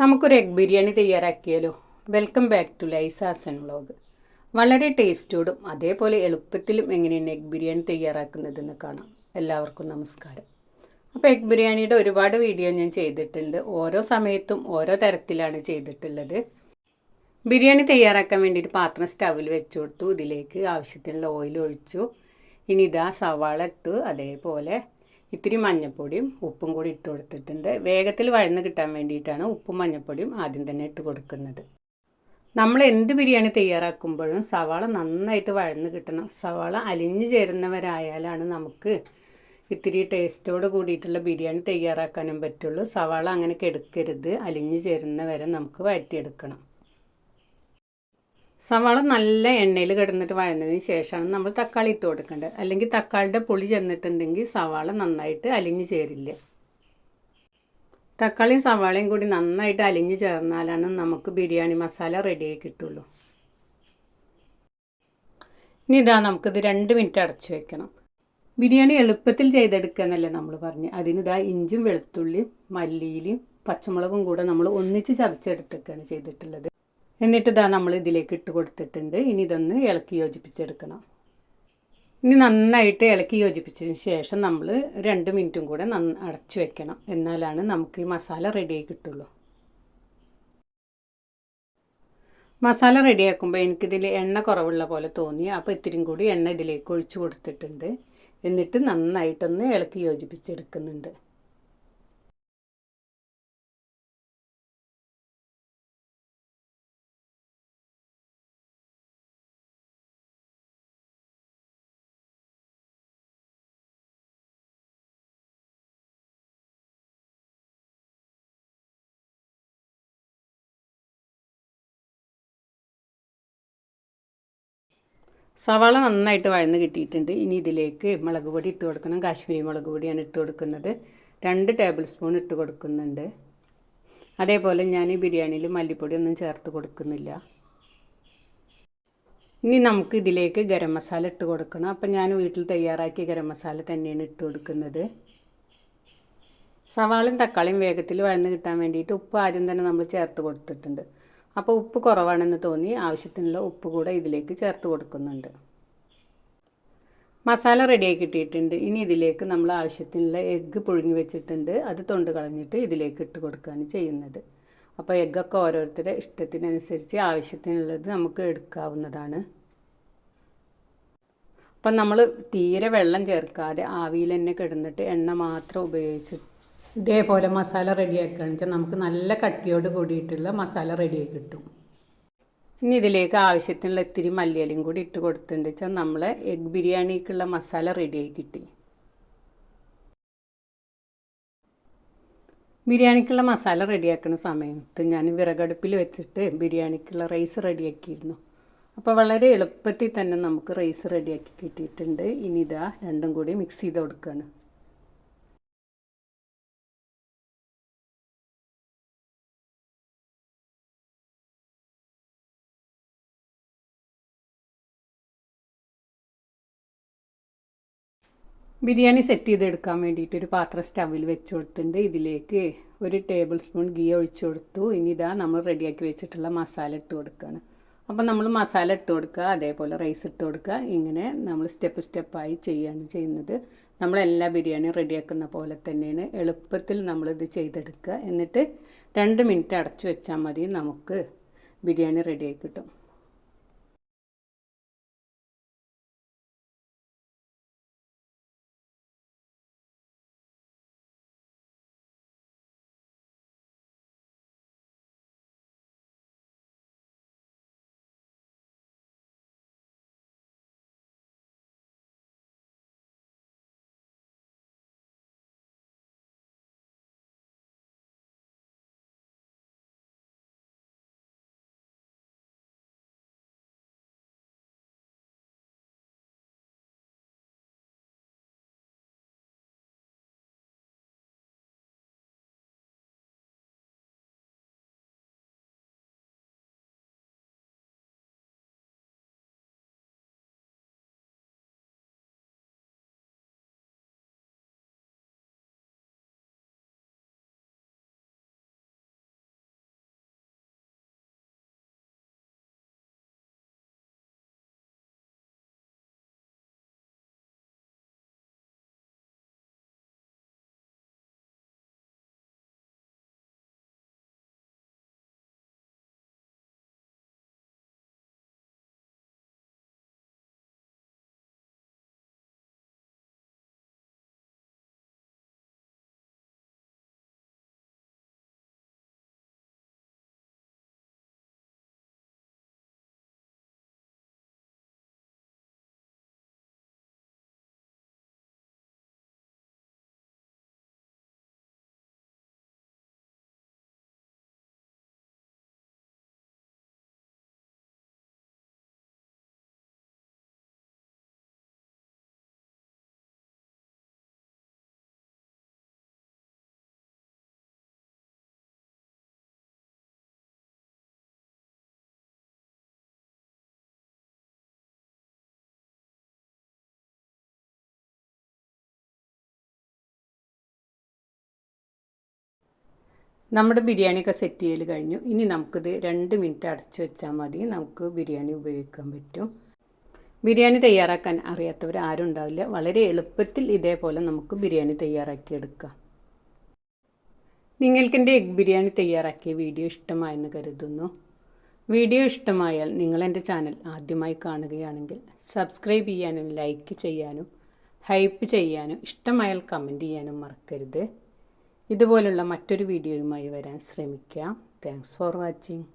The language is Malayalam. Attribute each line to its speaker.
Speaker 1: നമുക്കൊരു എഗ് ബിരിയാണി തയ്യാറാക്കിയാലോ? വെൽക്കം ബാക്ക് ടു ലൈസാസൻ വ്ളോഗ് വളരെ ടേസ്റ്റോടും അതേപോലെ എളുപ്പത്തിലും എങ്ങനെയാണ് എഗ് ബിരിയാണി തയ്യാറാക്കുന്നതെന്ന് കാണാം. എല്ലാവർക്കും നമസ്കാരം. അപ്പോൾ എഗ് ബിരിയാണിയുടെ ഒരുപാട് വീഡിയോ ഞാൻ ചെയ്തിട്ടുണ്ട്. ഓരോ സമയത്തും ഓരോ തരത്തിലാണ് ചെയ്തിട്ടുള്ളത്. ബിരിയാണി തയ്യാറാക്കാൻ വേണ്ടിയിട്ട് പാത്രം സ്റ്റവിൽ വെച്ചു കൊടുത്തു. ഇതിലേക്ക് ആവശ്യത്തിനുള്ള ഓയിൽ ഒഴിച്ചു. ഇനി ഇതാ സവാള ഇട്ടു അതേപോലെ ഇത്തിരി മഞ്ഞൾപ്പൊടിയും ഉപ്പും കൂടി ഇട്ട് കൊടുത്തിട്ടുണ്ട്. വേഗത്തിൽ വഴന്ന് കിട്ടാൻ വേണ്ടിയിട്ടാണ് ഉപ്പും മഞ്ഞൾപ്പൊടിയും ആദ്യം തന്നെ ഇട്ട് കൊടുക്കുന്നത്. നമ്മൾ എന്ത് ബിരിയാണി തയ്യാറാക്കുമ്പോഴും സവാള നന്നായിട്ട് വഴന്ന് കിട്ടണം. സവാള അലിഞ്ഞു ചേരുന്നവരായാലാണ് നമുക്ക് ഇത്തിരി ടേസ്റ്റോട് കൂടിയിട്ടുള്ള ബിരിയാണി തയ്യാറാക്കാനും പറ്റുള്ളൂ. സവാള അങ്ങനെ കെടുക്കരുത്. അലിഞ്ഞു ചേരുന്നവരെ നമുക്ക് വഴറ്റിയെടുക്കണം. സവാള നല്ല എണ്ണയിൽ കിടന്നിട്ട് വഴന്നതിന് ശേഷമാണ് നമ്മൾ തക്കാളി ഇട്ട് കൊടുക്കേണ്ടത്. അല്ലെങ്കിൽ തക്കാളിയുടെ പുളി ചെന്നിട്ടുണ്ടെങ്കിൽ സവാള നന്നായിട്ട് അലിഞ്ഞു ചേരില്ല. തക്കാളിയും സവാളയും കൂടി നന്നായിട്ട് അലിഞ്ഞു ചേർന്നാലാണ് നമുക്ക് ബിരിയാണി മസാല റെഡിയായി കിട്ടുള്ളൂ. ഇനി ഇതാ നമുക്കിത് രണ്ട് മിനിറ്റ് അടച്ചു വെക്കണം. ബിരിയാണി എളുപ്പത്തിൽ ചെയ്തെടുക്കുക എന്നല്ലേ നമ്മൾ പറഞ്ഞ്. അതിനിതാ ഇഞ്ചും വെളുത്തുള്ളിയും മല്ലിയിലും പച്ചമുളകും കൂടെ നമ്മൾ ഒന്നിച്ച് ചതച്ചെടുത്തൊക്കെയാണ് ചെയ്തിട്ടുള്ളത്. എന്നിട്ട് ഇതാ നമ്മൾ ഇതിലേക്ക് ഇട്ട് കൊടുത്തിട്ടുണ്ട്. ഇനി ഇതൊന്ന് ഇളക്കി യോജിപ്പിച്ചെടുക്കണം. ഇനി നന്നായിട്ട് ഇളക്കി യോജിപ്പിച്ചതിന് ശേഷം നമ്മൾ രണ്ട് മിനിറ്റും കൂടെ നന്ന അടച്ചു വെക്കണം. എന്നാലാണ് നമുക്ക് ഈ മസാല റെഡിയായി കിട്ടുള്ളൂ. മസാല റെഡിയാക്കുമ്പോൾ എനിക്കിതിൽ എണ്ണ കുറവുള്ള പോലെ തോന്നി. അപ്പോൾ ഇത്തിരിയും കൂടി എണ്ണ ഇതിലേക്ക് ഒഴിച്ചു കൊടുത്തിട്ടുണ്ട്. എന്നിട്ട് നന്നായിട്ടൊന്ന് ഇളക്കി യോജിപ്പിച്ചെടുക്കുന്നുണ്ട്. സവാള നന്നായിട്ട് വഴന്ന് കിട്ടിയിട്ടുണ്ട്. ഇനി ഇതിലേക്ക് മുളക് പൊടി ഇട്ട് കൊടുക്കണം. കാശ്മീരി മുളക് പൊടിയാണ് ഇട്ട് കൊടുക്കുന്നത്. രണ്ട് ടേബിൾ സ്പൂൺ ഇട്ട് കൊടുക്കുന്നുണ്ട്. അതേപോലെ ഞാൻ ബിരിയാണിയിൽ മല്ലിപ്പൊടി ഒന്നും ചേർത്ത് കൊടുക്കുന്നില്ല. ഇനി നമുക്ക് ഇതിലേക്ക് ഗരം മസാല ഇട്ട് കൊടുക്കണം. അപ്പം ഞാൻ വീട്ടിൽ തയ്യാറാക്കിയ ഗരം മസാല തന്നെയാണ് ഇട്ട് കൊടുക്കുന്നത്. സവാളയും തക്കാളിയും വേഗത്തിൽ വഴന്ന് കിട്ടാൻ വേണ്ടിയിട്ട് ഉപ്പ് ആദ്യം തന്നെ നമ്മൾ ചേർത്ത് കൊടുത്തിട്ടുണ്ട്. അപ്പോൾ ഉപ്പ് കുറവാണെന്ന് തോന്നി. ആവശ്യത്തിനുള്ള ഉപ്പ് കൂടെ ഇതിലേക്ക് ചേർത്ത് കൊടുക്കുന്നുണ്ട്. മസാല റെഡിയായി കിട്ടിയിട്ടുണ്ട്. ഇനി ഇതിലേക്ക് നമ്മൾ ആവശ്യത്തിനുള്ള എഗ്ഗ് പുഴുങ്ങി വെച്ചിട്ടുണ്ട്. അത് തൊണ്ട് കളഞ്ഞിട്ട് ഇതിലേക്ക് ഇട്ട് കൊടുക്കുകയാണ് ചെയ്യുന്നത്. അപ്പോൾ എഗ്ഗൊക്കെ ഓരോരുത്തരുടെ ഇഷ്ടത്തിനനുസരിച്ച് ആവശ്യത്തിനുള്ളത് നമുക്ക് എടുക്കാവുന്നതാണ്. അപ്പം നമ്മൾ തീരെ വെള്ളം ചേർക്കാതെ ആവിയിൽ തന്നെ കിടന്നിട്ട് എണ്ണ മാത്രം ഉപയോഗിച്ച് ഇതേപോലെ മസാല റെഡിയാക്കുകയാണെന്ന് വെച്ചാൽ നമുക്ക് നല്ല കട്ടിയോട് കൂടിയിട്ടുള്ള മസാല റെഡിയായി കിട്ടും. ഇനി ഇതിലേക്ക് ആവശ്യത്തിനുള്ള ഇത്തിരി മല്ലിയിലയും കൂടി ഇട്ട് കൊടുത്തിട്ടുണ്ട് വെച്ചാൽ നമ്മൾ എഗ് ബിരിയാണിക്കുള്ള മസാല റെഡിയായി കിട്ടി. ബിരിയാണിക്കുള്ള മസാല റെഡിയാക്കുന്ന സമയത്ത് ഞാൻ വിറകടുപ്പിൽ വെച്ചിട്ട് ബിരിയാണിക്കുള്ള റൈസ് റെഡിയാക്കിയിരുന്നു. അപ്പോൾ വളരെ എളുപ്പത്തിൽ തന്നെ നമുക്ക് റൈസ് റെഡിയാക്കി കിട്ടിയിട്ടുണ്ട്. ഇനി ഇതാ രണ്ടും കൂടി മിക്സ് ചെയ്ത് കൊടുക്കുകയാണ് ബിരിയാണി സെറ്റ് ചെയ്തെടുക്കാൻ വേണ്ടിയിട്ട് ഒരു പാത്രം സ്റ്റവിൽ വെച്ച് കൊടുത്തിട്ടുണ്ട് ഇതിലേക്ക് ഒരു ടേബിൾ സ്പൂൺ ഗീ ഒഴിച്ചു കൊടുത്തു. ഇനി ഇതാ നമ്മൾ റെഡിയാക്കി വെച്ചിട്ടുള്ള മസാല ഇട്ട് കൊടുക്കുകയാണ് അപ്പോൾ നമ്മൾ മസാല ഇട്ട് കൊടുക്കുക അതേപോലെ റൈസ് ഇട്ട് കൊടുക്കുക. ഇങ്ങനെ നമ്മൾ സ്റ്റെപ്പ് സ്റ്റെപ്പായി ചെയ്യുകയാണ് ചെയ്യുന്നത്. നമ്മളെല്ലാ ബിരിയാണിയും റെഡിയാക്കുന്ന പോലെ തന്നെയാണ് എളുപ്പത്തിൽ നമ്മളിത് ചെയ്തെടുക്കുക. എന്നിട്ട് രണ്ട് മിനിറ്റ് അടച്ചു വെച്ചാൽ മതി നമുക്ക് ബിരിയാണി റെഡിയായി കിട്ടും. നമ്മുടെ ബിരിയാണിയൊക്കെ സെറ്റ് ചെയ്യൽ കഴിഞ്ഞു. ഇനി നമുക്കിത് രണ്ട് മിനിറ്റ് അടച്ചു വെച്ചാൽ മതി. നമുക്ക് ബിരിയാണി ഉപയോഗിക്കാൻ പറ്റും. ബിരിയാണി തയ്യാറാക്കാൻ അറിയാത്തവർ ആരും ഉണ്ടാവില്ല. വളരെ എളുപ്പത്തിൽ ഇതേപോലെ നമുക്ക് ബിരിയാണി തയ്യാറാക്കിയെടുക്കാം നിങ്ങൾക്കെന്റെ എഗ് ബിരിയാണി തയ്യാറാക്കിയ വീഡിയോ ഇഷ്ടമായെന്ന് കരുതുന്നു. വീഡിയോ ഇഷ്ടമായാൽ നിങ്ങൾ എന്റെ ചാനൽ ആദ്യമായി കാണുകയാണെങ്കിൽ സബ്സ്ക്രൈബ് ചെയ്യാനും ലൈക്ക് ചെയ്യാനും ഹൈപ്പ് ചെയ്യാനും ഇഷ്ടമായാൽ കമന്റ് ചെയ്യാനും മറക്കരുത്. ഇതുപോലുള്ള മറ്റൊരു വീഡിയോയുമായി വരാൻ ശ്രമിക്കാം. Thanks for watching